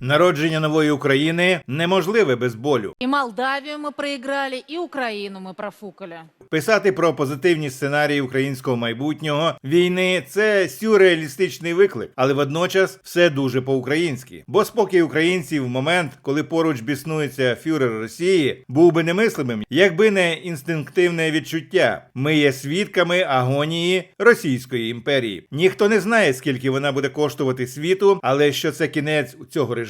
Народження нової України неможливе без болю. И Молдавию мы проиграли, и Украину мы профукали. Писати про позитивні сценарії українського майбутнього війни це сюрреалістичний виклик, але водночас все дуже по-українськи. Бо спокій українців в момент, коли поруч біснується фюрер Росії, був би немислимим, якби не інстинктивне відчуття. Ми є свідками агонії Російської імперії. Ніхто не знає, скільки вона буде коштувати світу, але що це кінець цього режиму,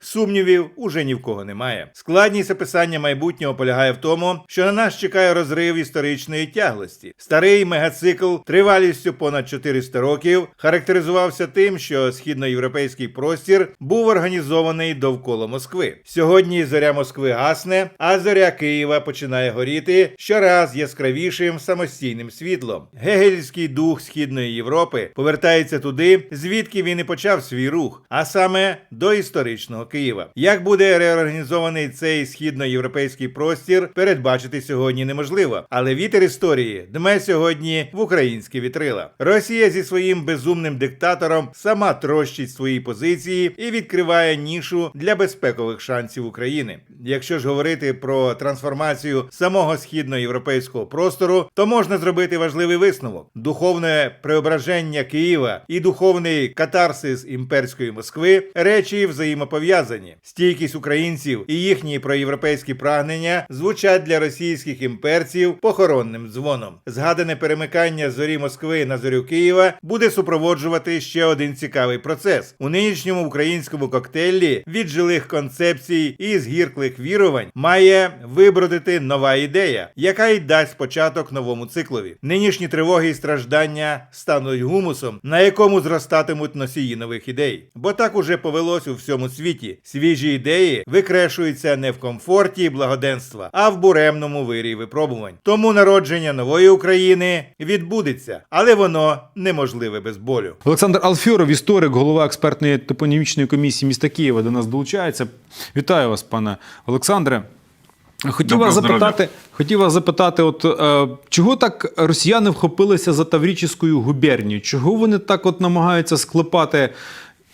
сумнівів уже ні в кого немає. Складність описання майбутнього полягає в тому, що на нас чекає розрив історичної тяглості. Старий мегацикл тривалістю понад 400 років характеризувався тим, що східноєвропейський простір був організований довкола Москви. Сьогодні зоря Москви гасне, а зоря Києва починає горіти щораз яскравішим самостійним світлом. Гегельський дух східної Європи повертається туди, звідки він і почав свій рух, а саме до історичного Києва. Як буде реорганізований цей східноєвропейський простір, передбачити сьогодні неможливо. Але вітер історії дме сьогодні в українські вітрила. Росія зі своїм безумним диктатором сама трощить свої позиції і відкриває нішу для безпекових шансів України. Якщо ж говорити про трансформацію самого східноєвропейського простору, то можна зробити важливий висновок: духовне преображення Києва і духовний катарсис імперської Москви речі взаємопов'язані. Стійкість українців і їхні проєвропейські прагнення звучать для російських імперців похоронним дзвоном. Згадане перемикання зорі Москви на зорю Києва буде супроводжувати ще один цікавий процес у нинішньому українському коктейлі від жилих концепцій і згірклих вірувань має вибродити нова ідея, яка й дасть початок новому циклові. Нинішні тривоги і страждання стануть гумусом, на якому зростатимуть носії нових ідей. Бо так уже повелось у всьому світі. Свіжі ідеї викрешуються не в комфорті і благоденства, а в буремному вирі випробувань. Тому народження нової України відбудеться, але воно неможливе без болю. Олександр Алфьоров, історик, голова експертної топонімічної комісії міста Києва, до нас долучається. Вітаю вас, пане Олександре. Хотів вас запитати, хотів вас запитати, от е, чого так росіяни вхопилися за Таврічською губернію? Чого вони так от намагаються склепати?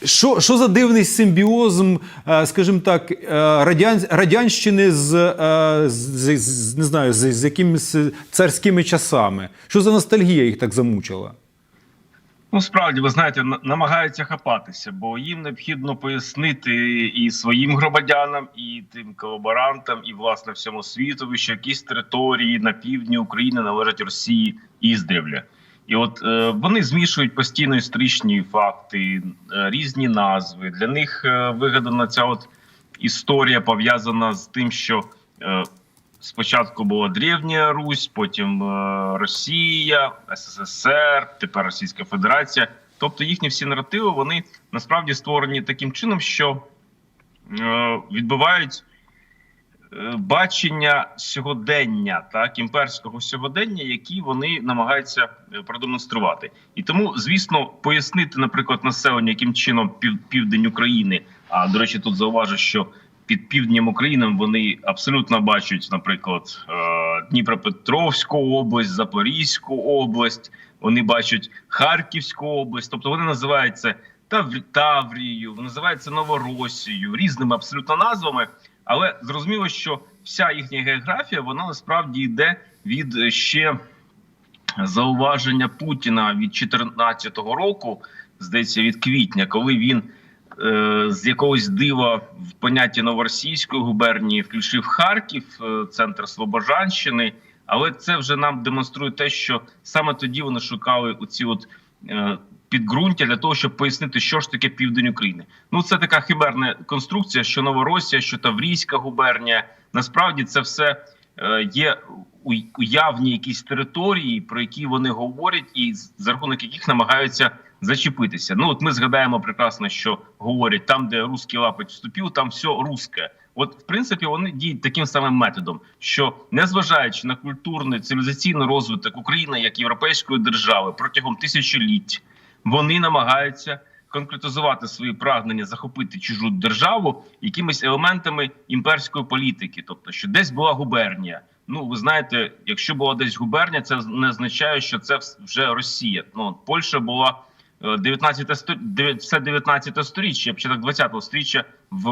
Що, що за дивний симбіоз, м, е, скажімо так, е, радян, радянщини з, е, з, з не знаю, з, з якимись царськими часами? Що за ностальгія їх так замучила? Ну, справді, ви знаєте, на- намагаються хапатися, бо їм необхідно пояснити і своїм громадянам, і тим колаборантам, і власне всьому світові, що якісь території на півдні України належать Росії іздревля. І от е, вони змішують постійно історичні факти, е, різні назви. Для них е, вигадана ця от історія пов'язана з тим, що е, спочатку була Древня Русь, потім е, Росія, СССР, тепер Російська Федерація. Тобто їхні всі наративи вони насправді створені таким чином, що е, відбувають е, бачення сьогодення, так імперського сьогодення, які вони намагаються продемонструвати. І тому, звісно, пояснити, наприклад, населенню, яким чином південь України. А до речі, тут зауважу, що під півднем України вони абсолютно бачать, наприклад, е, Дніпропетровську область, Запорізьку область. Вони бачать Харківську область, тобто вони називають це Тав- Таврією, називають Новоросією, різними абсолютно назвами. Але зрозуміло, що вся їхня географія вона насправді йде від е, ще зауваження Путіна від 2014 року, здається, від квітня, коли він з якогось дива в понятті новоросійської губернії включив Харків, е, центр Слобожанщини. Але це вже нам демонструє те, що саме тоді вони шукали оці от е, підґрунтя для того, щоб пояснити, що ж таке південь України. Ну це така химерна конструкція, що Новоросія, що Таврійська губернія. Насправді це все е, є уявні якісь території, про які вони говорять, і за рахунок яких намагаються зачепитися. Ну от ми згадаємо прекрасно, що говорять там, де русський лапоть вступив, там все русське. От, в принципі, вони діють таким самим методом, що незважаючи на культурний цивілізаційний розвиток України як європейської держави протягом тисячоліть, вони намагаються конкретизувати свої прагнення захопити чужу державу якимись елементами імперської політики, тобто, що десь була губернія. Ну, ви знаєте, якщо була десь губернія, це не означає, що це вже Росія. Ну, Польща була 19 сто... дев'ят- все 19 сторіччя, початок 20 сторіччя в,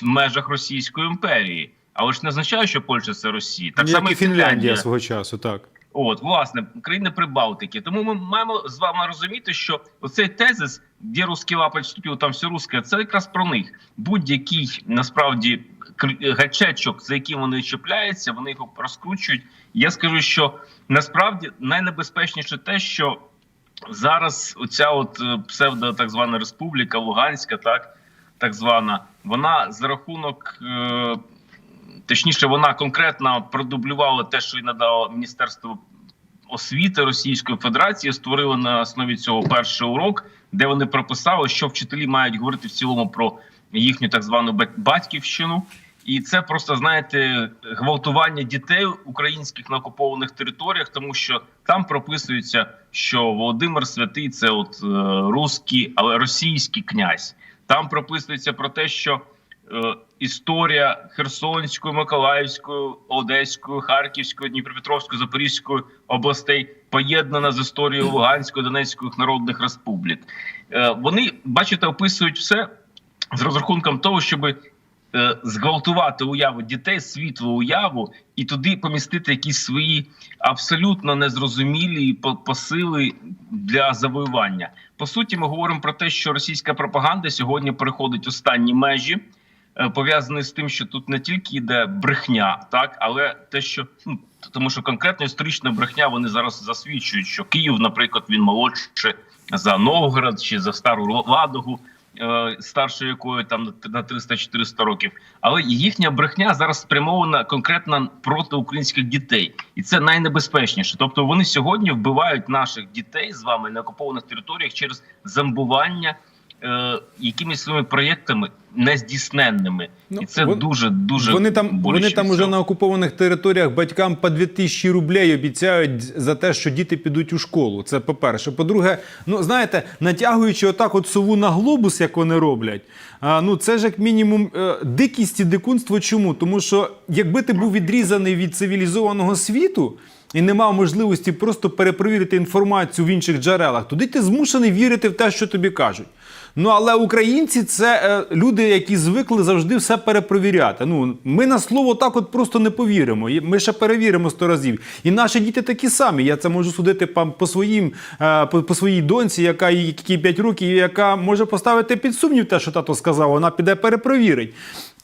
в межах Російської імперії. Але ж не означає, що Польща це Росія. Так Як само і Фінляндія свого часу, так. От, власне, країни Прибалтики. Тому ми маємо з вами розуміти, що оцей тезис, де русський лапать вступив, там все русське, це якраз про них. Будь-який насправді гачечок, за яким вони чіпляються, вони його розкручують. Я скажу, що насправді найнебезпечніше те, що зараз оця от е, псевдо так звана республіка Луганська, так так звана, вона за рахунок. Е- Точніше, вона конкретно продублювала те, що й надало Міністерство освіти Російської Федерації, створили на основі цього перший урок, де вони прописали, що вчителі мають говорити в цілому про їхню так звану бать- батьківщину. І це просто знаєте гвалтування дітей українських на окупованих територіях, тому що там прописується, що Володимир Святий це от е, русський, але російський князь. Там прописується про те, що е, історія Херсонської, Миколаївської, Одеської, Харківської, Дніпропетровської, Запорізької областей поєднана з історією Луганської, Донецької народних республік. Е, вони, бачите, описують все з розрахунком того, щоб зґвалтувати уяву дітей, світлу уяву, і туди помістити якісь свої абсолютно незрозумілі посили для завоювання. По суті, ми говоримо про те, що російська пропаганда сьогодні переходить останні межі. е, Пов'язаний з тим, що тут не тільки йде брехня, так але те, що ну тому, що конкретно історична брехня вони зараз засвідчують, що Київ, наприклад, він молодше за Новгород чи за стару Ладогу, е, якою якої там на 300-400 років. Але їхня брехня зараз спрямована конкретно проти українських дітей, і це найнебезпечніше. Тобто вони сьогодні вбивають наших дітей з вами на окупованих територіях через зомбування. Е, Якимись своїми проєктами нездійсненними, Ну, і це вон- дуже дуже Вони там, вони там уже на окупованих територіях батькам по 2000 рублей обіцяють за те, що діти підуть у школу. Це по-перше. По-друге, ну знаєте, натягуючи отак от сову на глобус, як вони роблять, а, ну це ж як мінімум е, дикість і дикунство. Чому? Тому що якби ти був відрізаний від цивілізованого світу. І не мав можливості просто перепровірити інформацію в інших джерелах, тоді ти змушений вірити в те, що тобі кажуть. Ну але українці це е, люди, які звикли завжди все перепровіряти. Ну ми на слово так от просто не повіримо. Ми ще перевіримо сто разів. І наші діти такі самі. Я це можу судити по, своїм е, по, своїй доньці, яка їй якій 5 років, яка може поставити під сумнів те, що тато сказав. Вона піде перепровірить.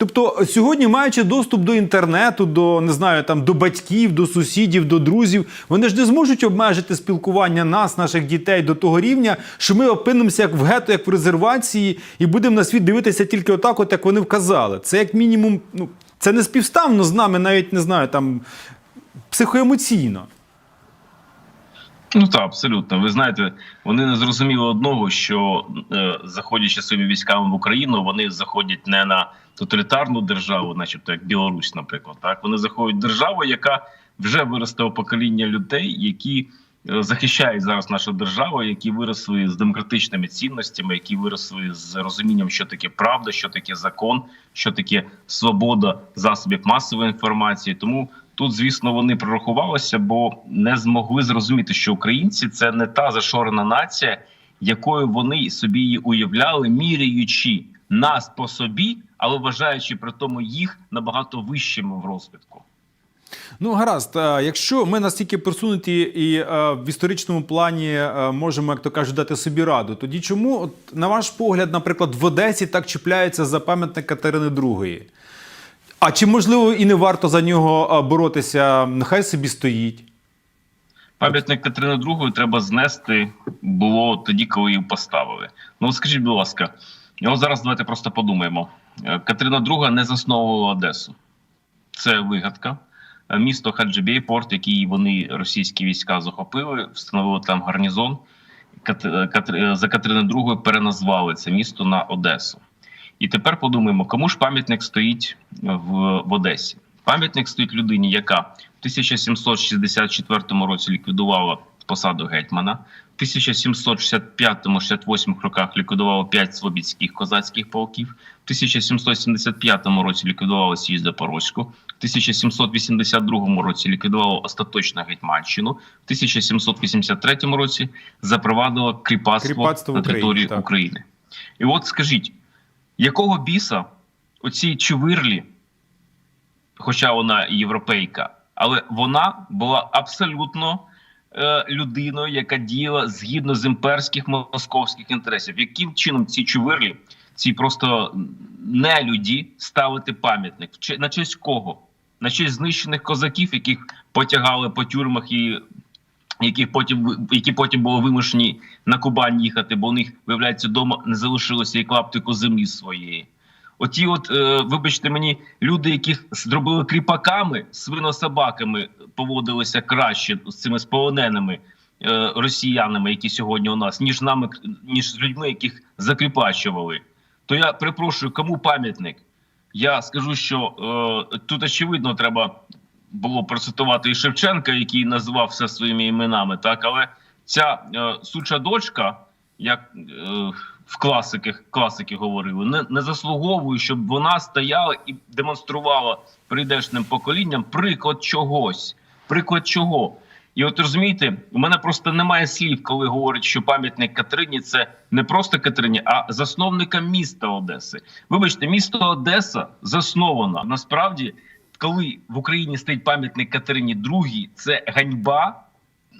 Тобто сьогодні, маючи доступ до інтернету, до не знаю, там до батьків, до сусідів, до друзів, вони ж не зможуть обмежити спілкування нас, наших дітей до того рівня, що ми опинимося як в гетто, як в резервації, і будемо на світ дивитися тільки отак, от як вони вказали. Це як мінімум, ну це не співставно з нами, навіть не знаю, там психоемоційно. Ну так, абсолютно. Ви знаєте, вони не зрозуміли одного, що е, заходячи своїми військами в Україну, вони заходять не на тоталітарну державу, начебто як Білорусь, наприклад. Так вони заходять державу, яка вже виростила покоління людей, які е, захищають зараз нашу державу, які виросли з демократичними цінностями, які виросли з розумінням, що таке правда, що таке закон, що таке свобода засобів масової інформації. Тому тут, звісно, вони прорахувалися, бо не змогли зрозуміти, що українці це не та зашорена нація, якою вони собі її уявляли, міряючи нас по собі, але вважаючи при тому їх набагато вищими в розвитку. Ну, гаразд, якщо ми настільки просунуті і е, в історичному плані е, можемо, як то кажуть, дати собі раду, тоді чому, от, на ваш погляд, наприклад, в Одесі так чіпляється за пам'ятник Катерини II? А чи можливо і не варто за нього боротися? Нехай собі стоїть. Пам'ятник Катерини II треба знести було тоді, коли її поставили. Ну скажіть, будь ласка, от зараз давайте просто подумаємо. Е, Катерина II не засновувала Одесу. Це вигадка. Е, Місто Хаджибей, порт, який вони російські війська захопили, встановили там гарнізон. Е, За Катерини II переназвали це місто на Одесу. І тепер подумаємо, кому ж пам'ятник стоїть в, в Одесі? Пам'ятник стоїть людині, яка в 1764 році ліквідувала посаду гетьмана, в 1765-68 роках ліквідувала 5 слобідських козацьких полків, в 1775 році ліквідувала Січ Запорозьку, в 1782 році ліквідувало остаточно Гетьманщину, в 1783 році запровадило кріпацтво, Кріпацтво на території. України. І от скажіть, якого біса оцій чувирлі, хоча вона європейка, але вона була абсолютно е, людиною, яка діяла згідно з імперських московських інтересів. Яким чином ці чувирлі, ці просто нелюді ставити пам'ятник? На честь кого? На честь знищених козаків, яких потягали по тюрмах і яких потім які потім були вимушені на Кубань їхати, бо у них виявляється вдома не залишилося і клаптику землі своєї. Оті, от, е, вибачте мені, люди, яких зробили кріпаками, свинособаками, поводилися краще з цими сполоненими е, росіянами, які сьогодні у нас, ніж нами, ніж з людьми, яких закріпачували. То я перепрошую, кому пам'ятник? Я скажу, що е, тут очевидно треба було процитувати і Шевченка, який називав все своїми іменами, так але ця е, суча дочка, як е, в класиках класики говорили, не, не заслуговує, щоб вона стояла і демонструвала прийдешним поколінням приклад чогось. Приклад чого? І от розумієте, у мене просто немає слів, коли говорять, що пам'ятник Катерині це не просто Катерині, а засновника міста Одеси. Вибачте, місто Одеса засновано насправді, коли в Україні стоїть пам'ятник Катерині II, це ганьба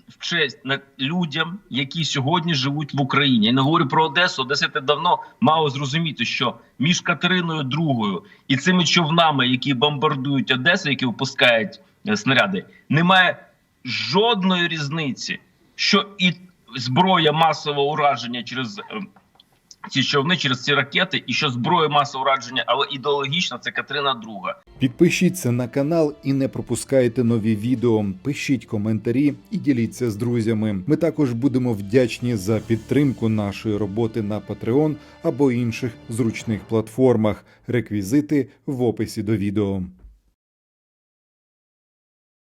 в честь над людям, які сьогодні живуть в Україні. Я не говорю про Одесу. Одесити давно мало зрозуміти, що між Катериною II і цими човнами, які бомбардують Одесу, які випускають е, снаряди, немає жодної різниці, що і зброя масового ураження через. Ці човни через ці ракети, і що зброя масового ураження, але ідеологічно це Катерина II. Підпишіться на канал і не пропускайте нові відео. Пишіть коментарі і діліться з друзями. Ми також будемо вдячні за підтримку нашої роботи на Patreon або інших зручних платформах. Реквізити в описі до відео.